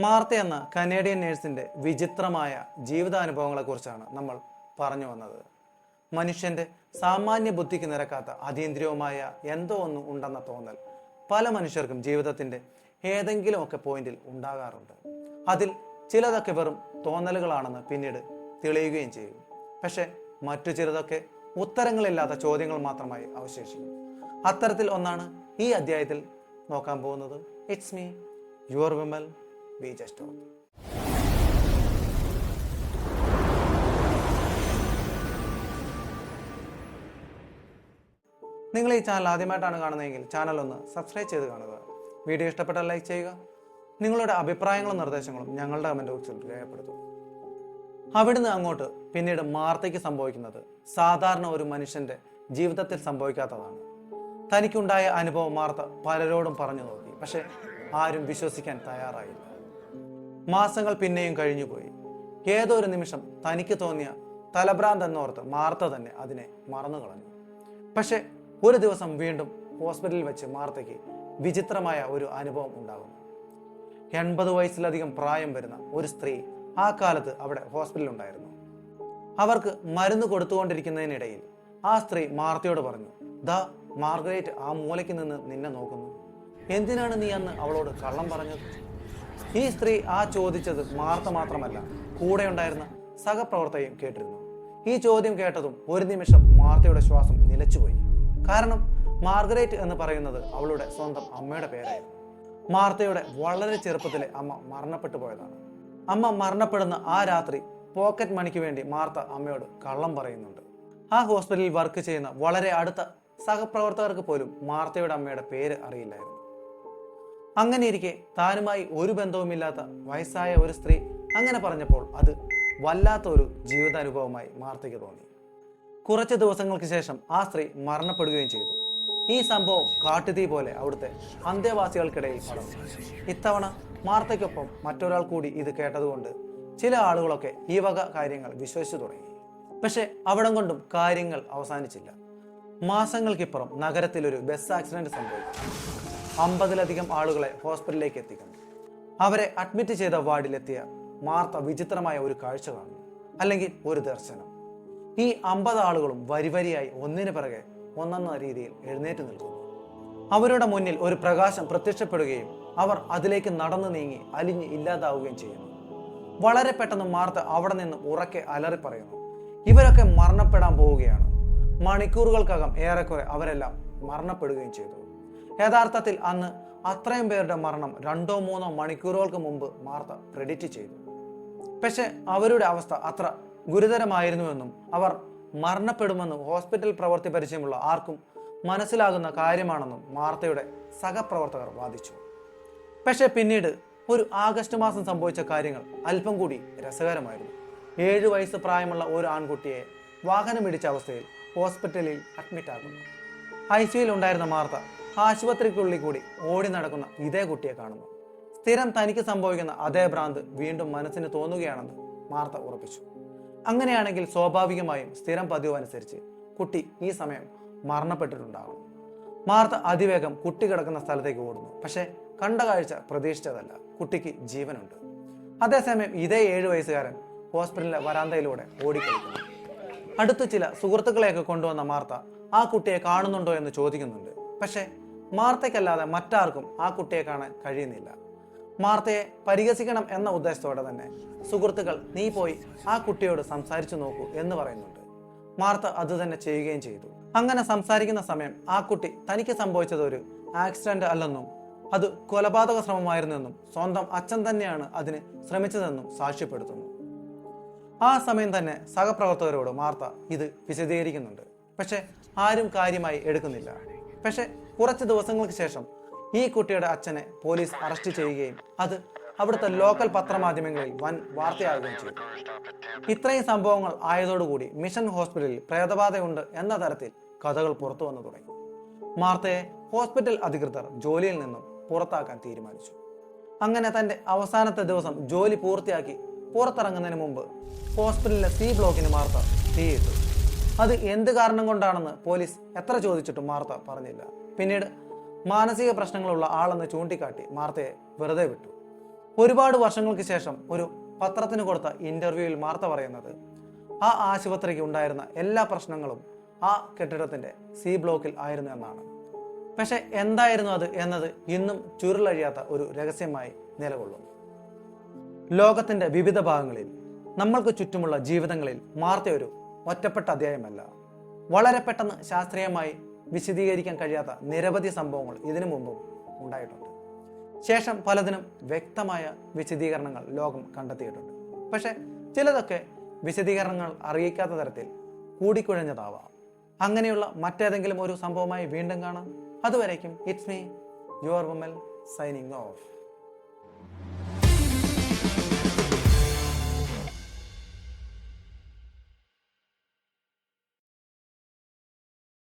Martha എന്ന Canadian നേഴ്സിന്റെ വിചിത്രമായ ജീവിതാനുഭവങ്ങളെക്കുറിച്ചാണ് നമ്മൾ പറഞ്ഞു വന്നത്. മനുഷ്യന്റെ സാമാന്യ ബുദ്ധിക്ക് നിരക്കാത്ത അതീന്ദ്രിയവുമായ എന്തോ ഒന്ന് ഉണ്ടെന്ന തോന്നൽ പല മനുഷ്യർക്കും ജീവിതത്തിന്റെ ഏതെങ്കിലുമൊക്കെ പോയിന്റിൽ ഉണ്ടാകാറുണ്ട്. അതിൽ ചിലതൊക്കെ വെറും തോന്നലുകളാണെന്ന് പിന്നീട് തെളിയുകയും ചെയ്യും. പക്ഷെ മറ്റു ചിലതൊക്കെ ഉത്തരങ്ങളില്ലാത്ത ചോദ്യങ്ങൾ മാത്രമായി അവശേഷിക്കും. അത്തരത്തിൽ ഒന്നാണ് ഈ അധ്യായത്തിൽ നോക്കാൻ പോകുന്നത്. It's me your Vimal we just നിങ്ങൾ ഈ ചാനൽ ആദ്യമായിട്ടാണ് കാണുന്നതെങ്കിൽ ചാനൽ ഒന്ന് സബ്സ്ക്രൈബ് ചെയ്ത് കാണുക. വീഡിയോ ഇഷ്ടപ്പെട്ടാൽ ലൈക്ക് ചെയ്യുക. നിങ്ങളുടെ അഭിപ്രായങ്ങളും നിർദ്ദേശങ്ങളും ഞങ്ങളുടെ കമന്റ് ബോക്സിൽ രേഖപ്പെടുത്തും. അവിടുന്ന് അങ്ങോട്ട് പിന്നീട് മാർത്തയ്ക്ക് സംഭവിക്കുന്നത് സാധാരണ ഒരു മനുഷ്യന്റെ ജീവിതത്തിൽ സംഭവിക്കാത്തതാണ്. തനിക്കുണ്ടായ അനുഭവം മാർത്ത പലരോടും പറഞ്ഞു നോക്കി. പക്ഷെ ആരും വിശ്വസിക്കാൻ തയ്യാറായില്ല. മാസങ്ങൾ പിന്നെയും കഴിഞ്ഞുപോയി. ഏതോ ഒരു നിമിഷം തനിക്ക് തോന്നിയ തലഭ്രാന്ത് എന്നോർത്ത് മാർത്ത തന്നെ അതിനെ മറന്നു കളഞ്ഞു പക്ഷെ ഒരു ദിവസം വീണ്ടും ഹോസ്പിറ്റലിൽ വെച്ച് മാർത്തയ്ക്ക് വിചിത്രമായ ഒരു അനുഭവം ഉണ്ടാകുന്നു. എൺപത് വയസ്സിലധികം പ്രായം വരുന്ന ഒരു സ്ത്രീ ആ കാലത്ത് അവിടെ ഹോസ്പിറ്റലിൽ ഉണ്ടായിരുന്നു അവർക്ക് മരുന്ന് കൊടുത്തുകൊണ്ടിരിക്കുന്നതിനിടയിൽ ആ സ്ത്രീ മാർത്തയോട് പറഞ്ഞു ദ മാർഗരേറ്റ് ആ മൂലയ്ക്ക് നിന്ന് നിന്നെ നോക്കുന്നു. എന്തിനാണ് നീ അന്ന് അവളോട് കള്ളം പറഞ്ഞത്? ഈ സ്ത്രീ ആ ചോദിച്ചത് മാർത്ത മാത്രമല്ല കൂടെ ഉണ്ടായിരുന്ന സഹപ്രവർത്തകയും കേട്ടിരുന്നു. ഈ ചോദ്യം കേട്ടതും ഒരു നിമിഷം മാർത്തയുടെ ശ്വാസം നിലച്ചുപോയി. കാരണം മാർഗരേറ്റ് എന്ന് പറയുന്നത് അവളുടെ സ്വന്തം അമ്മയുടെ പേരായിരുന്നു. മാർത്തയുടെ വളരെ ചെറുപ്പത്തിലെ അമ്മ മരണപ്പെട്ടു പോയതാണ്. അമ്മ മരണപ്പെടുന്ന ആ രാത്രി പോക്കറ്റ് മണിക്ക് വേണ്ടി മാർത്ത അമ്മയോട് കള്ളം പറയുന്നുണ്ട്. ആ ഹോസ്പിറ്റലിൽ വർക്ക് ചെയ്യുന്ന വളരെ അടുത്ത സഹപ്രവർത്തകർക്ക് പോലും മാർത്തയുടെ അമ്മയുടെ പേര് അറിയില്ലായിരുന്നു. അങ്ങനെ ഇരിക്കെ താനുമായി ഒരു ബന്ധവുമില്ലാത്ത വയസ്സായ ഒരു സ്ത്രീ അങ്ങനെ പറഞ്ഞപ്പോൾ അത് വല്ലാത്ത ഒരു ജീവിതാനുഭവമായി മാർത്തയ്ക്ക് തോന്നി. കുറച്ച് ദിവസങ്ങൾക്ക് ശേഷം ആ സ്ത്രീ മരണപ്പെടുകയും ചെയ്തു. ഈ സംഭവം കാട്ടുതീ പോലെ അവിടുത്തെ അന്തേവാസികൾക്കിടയിൽ പടർന്നു. ഇത്തവണ മാർത്തയ്ക്കൊപ്പം മറ്റൊരാൾ കൂടി ഇത് കേട്ടതുകൊണ്ട് ചില ആളുകളൊക്കെ ഈ വക കാര്യങ്ങൾ വിശ്വസിച്ചു തുടങ്ങി. പക്ഷെ അവിടം കൊണ്ടും കാര്യങ്ങൾ അവസാനിച്ചില്ല. മാസങ്ങൾക്കിപ്പുറം നഗരത്തിലൊരു ബസ് ആക്സിഡന്റ് സംഭവിച്ചു. അമ്പതിലധികം ആളുകളെ ഹോസ്പിറ്റലിലേക്ക് എത്തിക്കുന്നു. അവരെ അഡ്മിറ്റ് ചെയ്ത വാർഡിലെത്തിയ മാർത്ത വിചിത്രമായ ഒരു കാഴ്ച കാണുന്നു. അല്ലെങ്കിൽ ഒരു ദർശനം. ഈ അമ്പത് ആളുകളും വരിവരിയായി ഒന്നിനു പിറകെ ഒന്നെന്ന രീതിയിൽ എഴുന്നേറ്റ് നിൽക്കുന്നു. അവരുടെ മുന്നിൽ ഒരു പ്രകാശം പ്രത്യക്ഷപ്പെടുകയും അവർ അതിലേക്ക് നടന്നു നീങ്ങി അലിഞ്ഞ് ഇല്ലാതാവുകയും ചെയ്യുന്നു. വളരെ പെട്ടെന്ന് മാർത്ത അവിടെ നിന്ന് ഉറക്കെ അലറി പറയുന്നു. ഇവരൊക്കെ മരണപ്പെടാൻ പോവുകയാണ്. മണിക്കൂറുകൾക്കകം ഏറെക്കുറെ അവരെല്ലാം മരണപ്പെടുകയും ചെയ്തു. യഥാർത്ഥത്തിൽ അന്ന് അത്രയും പേരുടെ മരണം രണ്ടോ മൂന്നോ മണിക്കൂറുകൾക്ക് മുമ്പ് മാർത്ത പ്രെഡിക്റ്റ് ചെയ്തു. പക്ഷെ അവരുടെ അവസ്ഥ അത്ര ഗുരുതരമായിരുന്നുവെന്നും അവർ മരണപ്പെടുമെന്നും ഹോസ്പിറ്റൽ പ്രവൃത്തി പരിചയമുള്ള ആർക്കും മനസ്സിലാകുന്ന കാര്യമാണെന്നും മാർത്തയുടെ സഹപ്രവർത്തകർ വാദിച്ചു. പക്ഷെ പിന്നീട് ഒരു ആഗസ്റ്റ് മാസം സംഭവിച്ച കാര്യങ്ങൾ അല്പം കൂടി രസകരമായിരുന്നു. ഏഴു വയസ്സ് പ്രായമുള്ള ഒരു ആൺകുട്ടിയെ വാഹനമിടിച്ച അവസ്ഥയിൽ ഹോസ്പിറ്റലിൽ അഡ്മിറ്റ് ആകുന്നു. ഐ സിയിൽ ഉണ്ടായിരുന്ന മാർത്ത ആശുപത്രിക്കുള്ളിൽ കൂടി ഓടി നടക്കുന്ന ഇതേ കുട്ടിയെ കാണുന്നു. സ്ഥിരം തനിക്ക് സംഭവിക്കുന്ന അതേ ഭ്രാന്ത് വീണ്ടും മനസ്സിന് തോന്നുകയാണെന്ന് മാർത്ത ഉറപ്പിച്ചു. അങ്ങനെയാണെങ്കിൽ സ്വാഭാവികമായും സ്ഥിരം പതിവ് അനുസരിച്ച് കുട്ടി ഈ സമയം മരണപ്പെട്ടിട്ടുണ്ടാകും. മാർത്ത അതിവേഗം കുട്ടി കിടക്കുന്ന സ്ഥലത്തേക്ക് ഓടുന്നു. പക്ഷേ കണ്ട കാഴ്ച പ്രതീക്ഷിച്ചതല്ല. കുട്ടിക്ക് ജീവനുണ്ട്. അതേസമയം ഇതേ ഏഴ് വയസ്സുകാരൻ ഹോസ്പിറ്റലിലെ വരാന്തയിലൂടെ ഓടിക്കളിക്കുന്നു അടുത്ത് ചില സുഹൃത്തുക്കളെയൊക്കെ കൊണ്ടുവന്ന മാർത്ത ആ കുട്ടിയെ കാണുന്നുണ്ടോ എന്ന് ചോദിക്കുന്നുണ്ട്. പക്ഷേ മാർത്തയ്ക്കല്ലാതെ മറ്റാർക്കും ആ കുട്ടിയെ കാണാൻ കഴിയുന്നില്ല. മാർത്തയെ പരിഹസിക്കണം എന്ന ഉദ്ദേശത്തോടെ തന്നെ സുഹൃത്തുക്കൾ നീ പോയി ആ കുട്ടിയോട് സംസാരിച്ചു നോക്കൂ എന്ന് പറയുന്നുണ്ട്. മാർത്ത അത് തന്നെ ചെയ്യുകയും ചെയ്തു. അങ്ങനെ സംസാരിക്കുന്ന സമയം ആ കുട്ടി തനിക്ക് സംഭവിച്ചത് ഒരു ആക്സിഡന്റ് അല്ലെന്നും അത് കൊലപാതക ശ്രമമായിരുന്നെന്നും സ്വന്തം അച്ഛൻ തന്നെയാണ് അതിന് ശ്രമിച്ചതെന്നും സാക്ഷ്യപ്പെടുത്തുന്നു. ആ സമയം തന്നെ സഹപ്രവർത്തകരോട് മാർത്ത ഇത് വിശദീകരിക്കുന്നുണ്ട്. പക്ഷെ ആരും കാര്യമായി എടുക്കുന്നില്ല. പക്ഷെ കുറച്ച് ദിവസങ്ങൾക്ക് ശേഷം ഈ കുട്ടിയുടെ അച്ഛനെ പോലീസ് അറസ്റ്റ് ചെയ്യുകയും അത് അവിടുത്തെ ലോക്കൽ പത്രമാധ്യമങ്ങളിൽ വൻ വാർത്തയാകുകയും ചെയ്തു. ഇത്രയും സംഭവങ്ങൾ ആയതോടുകൂടി മിഷൻ ഹോസ്പിറ്റലിൽ പ്രേതബാധയുണ്ട് എന്ന തരത്തിൽ കഥകൾ പുറത്തു വന്നു തുടങ്ങി. മാർത്തയെ ഹോസ്പിറ്റൽ അധികൃതർ ജോലിയിൽ നിന്നും പുറത്താക്കാൻ തീരുമാനിച്ചു. അങ്ങനെ തന്റെ അവസാനത്തെ ദിവസം ജോലി പൂർത്തിയാക്കി പുറത്തിറങ്ങുന്നതിന് മുമ്പ് ഹോസ്പിറ്റലിലെ സി ബ്ലോക്കിന് മാർത്ത തീയിട്ടു അത് എന്ത് കാരണം കൊണ്ടാണെന്ന് പോലീസ് എത്ര ചോദിച്ചിട്ടും മാർത്ത പറഞ്ഞില്ല. പിന്നീട് മാനസിക പ്രശ്നങ്ങളുള്ള ആളെന്ന് ചൂണ്ടിക്കാട്ടി മാർത്തയെ വെറുതെ വിട്ടു. ഒരുപാട് വർഷങ്ങൾക്ക് ശേഷം ഒരു പത്രത്തിന് കൊടുത്ത ഇന്റർവ്യൂവിൽ മാർത്ത പറയുന്നത് ആ ആശുപത്രിക്ക് ഉണ്ടായിരുന്ന എല്ലാ പ്രശ്നങ്ങളും ആ കെട്ടിടത്തിന്റെ സി ബ്ലോക്കിൽ ആയിരുന്നു എന്നാണ്. പക്ഷെ എന്തായിരുന്നു അത് എന്നത് ഇന്നും ചുരുളഴിയാത്ത ഒരു രഹസ്യമായി നിലകൊള്ളുന്നു. ലോകത്തിന്റെ വിവിധ ഭാഗങ്ങളിൽ നമ്മൾക്ക് ചുറ്റുമുള്ള ജീവിതങ്ങളിൽ മാർത്ത ഒരു ഒറ്റപ്പെട്ട അധ്യായമല്ല. വളരെ പെട്ടെന്ന് ശാസ്ത്രീയമായി വിശദീകരിക്കാൻ കഴിയാത്ത നിരവധി സംഭവങ്ങൾ ഇതിനു മുമ്പും ഉണ്ടായിട്ടുണ്ട്. ശേഷം പലതിനും വ്യക്തമായ വിശദീകരണങ്ങൾ ലോകം കണ്ടെത്തിയിട്ടുണ്ട്. പക്ഷേ ചിലതൊക്കെ വിശദീകരണങ്ങൾ അറിയിക്കാത്ത തരത്തിൽ കൂടിക്കുഴഞ്ഞതാവാം. അങ്ങനെയുള്ള മറ്റേതെങ്കിലും ഒരു സംഭവമായി വീണ്ടും കാണാം. അതുവരേക്കും it's me your Vimal signing off